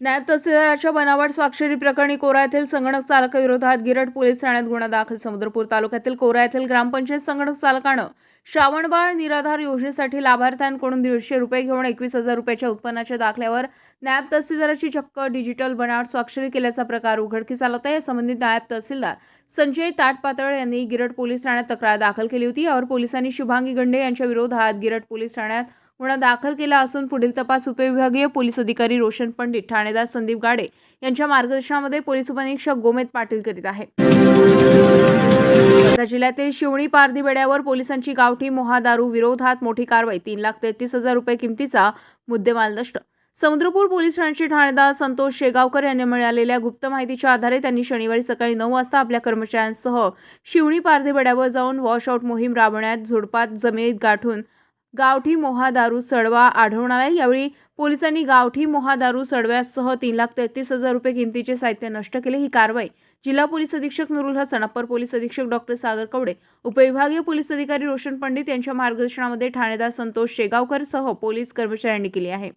नायब तहसीलदाराच्या बनावट स्वाक्षरी प्रकरणी कोरा येथील संगणक चालकाविरोधात गिरड पोलीस ठाण्यात गुन्हा दाखल. समुद्रपूर तालुक्यातील कोरा येथील ग्रामपंचायत संगणक चालकानं श्रावणबाळ निराधार योजनेसाठी लाभार्थ्यांकडून दीडशे रुपये घेऊन एकवीस हजार रुपयाच्या उत्पन्नाच्या दाखल्यावर नायब तहसीलदाराची चक्क डिजिटल बनावट स्वाक्षरी केल्याचा प्रकार उघडकीस आला होता. या संबंधित नायब तहसीलदार संजय ताटपातळ यांनी गिरड पोलीस ठाण्यात तक्रार दाखल केली होती. यावर पोलिसांनी शुभांगी गंडे यांच्या विरोधात गिरड पोलीस ठाण्यात गुन्हा दाखल केला असून पुढील तपास उपविभागीय पोलीस अधिकारी रोशन पंडित ठाणेदार संदीप गाडे यांच्या मार्गदर्शनामध्ये पोलीस उपनिरीक्षक गोमेद पाटील करीत आहे जिल्ह्यातील शिवणी पारधी बेड्यावर पोलिसांची गावठी मोहा दारू विरोधात मोठी कारवाई तीन लाख तेहतीस हजार रुपये किमतीचा मुद्देमाल नष्ट. समुद्रपूर पोलीस ठाण्याचे ठाणेदार संतोष शेगावकर यांनी मिळालेल्या गुप्त माहितीच्या आधारे त्यांनी शनिवारी सकाळी नऊ वाजता आपल्या कर्मचाऱ्यांसह शिवणी पारधीबेड्यावर जाऊन वॉशआउट मोहीम राबवण्यात झोडपात जमिनीत गाठून गावठी मोहा दारू सडवा आढळून आला यावेळी पोलिसांनी गावठी मोहा दारू सडव्यासह तीन लाख तेहतीस हजार रुपये किमतीचे साहित्य नष्ट केले. ही कारवाई जिल्हा पोलीस अधीक्षक नुरुल हसन अप्पर पोलीस अधीक्षक डॉक्टर सागर कवडे उपविभागीय पोलीस अधिकारी रोशन पंडित यांच्या मार्गदर्शनामध्ये ठाणेदार संतोष शेगावकर सह पोलीस कर्मचाऱ्यांनी केली आहे.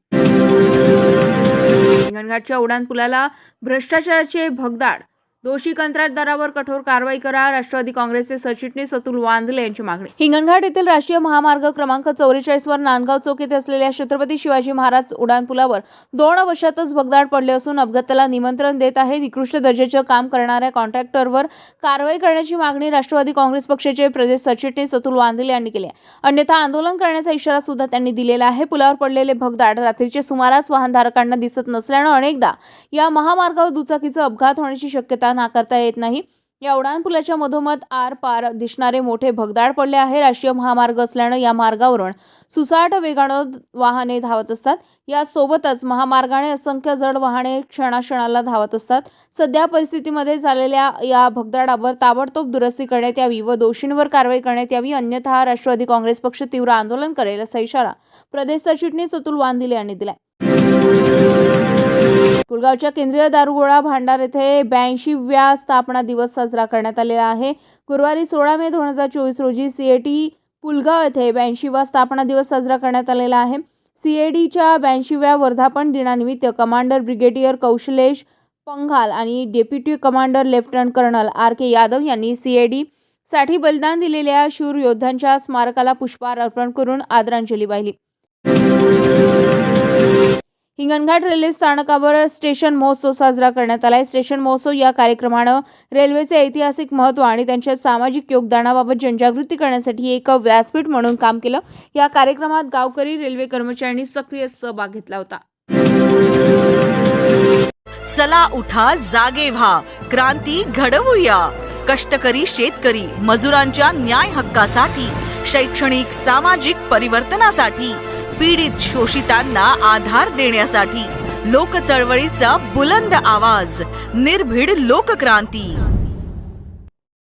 हिंगणघाटच्या उड्डाणपुलाला भ्रष्टाचाराचे भगदाड दोषी कंत्राटदारावर कठोर कारवाई करा. राष्ट्रवादी काँग्रेसचे सरचिटणीस अतुल वांदले यांची मागणी. हिंगणघाट येथील राष्ट्रीय महामार्ग क्रमांक चौवेचाळीस वर नांदगाव चौक येथे असलेल्या छत्रपती शिवाजी महाराज उड्डाणपुलावर दोन वर्षातच भगदाड पडले असून अपघाताला निमंत्रण देत आहे. निकृष्ट दर्जाचे काम करणाऱ्या कॉन्ट्रॅक्टरवर कारवाई करण्याची मागणी राष्ट्रवादी काँग्रेस पक्षाचे प्रदेश सरचिटणीस अतुल वांदले यांनी केली अन्यथा आंदोलन करण्याचा इशारा सुद्धा त्यांनी दिलेला आहे. पुलावर पडलेले भगदाड रात्रीचे सुमारास वाहनधारकांना दिसत नसल्यानं अनेकदा या महामार्गावर दुचाकीचा अपघात होण्याची शक्यता नाकारता येत नाही. या उड्डाणपुलाच्या मधोमध आर पार दिसणारे मोठे भगदाड पडले आहे. राष्ट्रीय महामार्ग असल्यानं या मार्गावरून सुसाट वेगानं वाहने धावत असतात. यासोबतच महामार्गाने असंख्य जड वाहने क्षणाक्षणाला धावत असतात. सध्या परिस्थितीमध्ये झालेल्या या भगदाडावर ताबडतोब दुरुस्ती करण्यात यावी व दोषींवर कारवाई करण्यात यावी. अन्यथा राष्ट्रवादी काँग्रेस पक्ष तीव्र आंदोलन करेल असा इशारा प्रदेश सरचिटणीस अतुल वांदिले यांनी दिलाय. कुलगावच्या केंद्रीय दारुगोळा भांडार येथे ब्याऐंशीव्या स्थापना दिवस साजरा करण्यात आलेला आहे. गुरुवारी सोळा मे दोन हजार चोवीस रोजी सी ए टी पुलगाव येथे ब्याऐंशीवा स्थापना दिवस साजरा करण्यात आलेला आहे. सी ए डीच्या ब्याऐंशीव्या वर्धापन दिनानिमित्त कमांडर ब्रिगेडियर कौशलेश पंघाल आणि deputy commander lieutenant colonel R K Yadav यांनी सी ए डी साठी बलिदान दिलेल्या शूर योद्ध्यांच्या स्मारकाला पुष्पहार अर्पण करून आदरांजली वाहिली. हिंगणघाट रेल्वे स्थानकावर स्टेशन महोत्सव साजरा करण्यात आला आहे स्टेशन महोत्सव या कार्यक्रमानं रेल्वेचे ऐतिहासिक महत्त्व आणि त्यांच्या सामाजिक योगदानाबाबत जनजागृती करण्यासाठी एक व्यासपीठ म्हणून काम केलं. या कार्यक्रमात गावकरी रेल्वे कर्मचाऱ्यांनी सक्रिय सहभाग घेतला होता. चला उठा जागे व्हा. क्रांती घडवूया. कष्टकरी शेतकरी मजुरांच्या न्याय हक्कासाठी शैक्षणिक सामाजिक परिवर्तनासाठी. पीडित शोषितांना आधार देण्यासाठी लोकचळवळीचा बुलंद आवाज निर्भीड लोकक्रांती.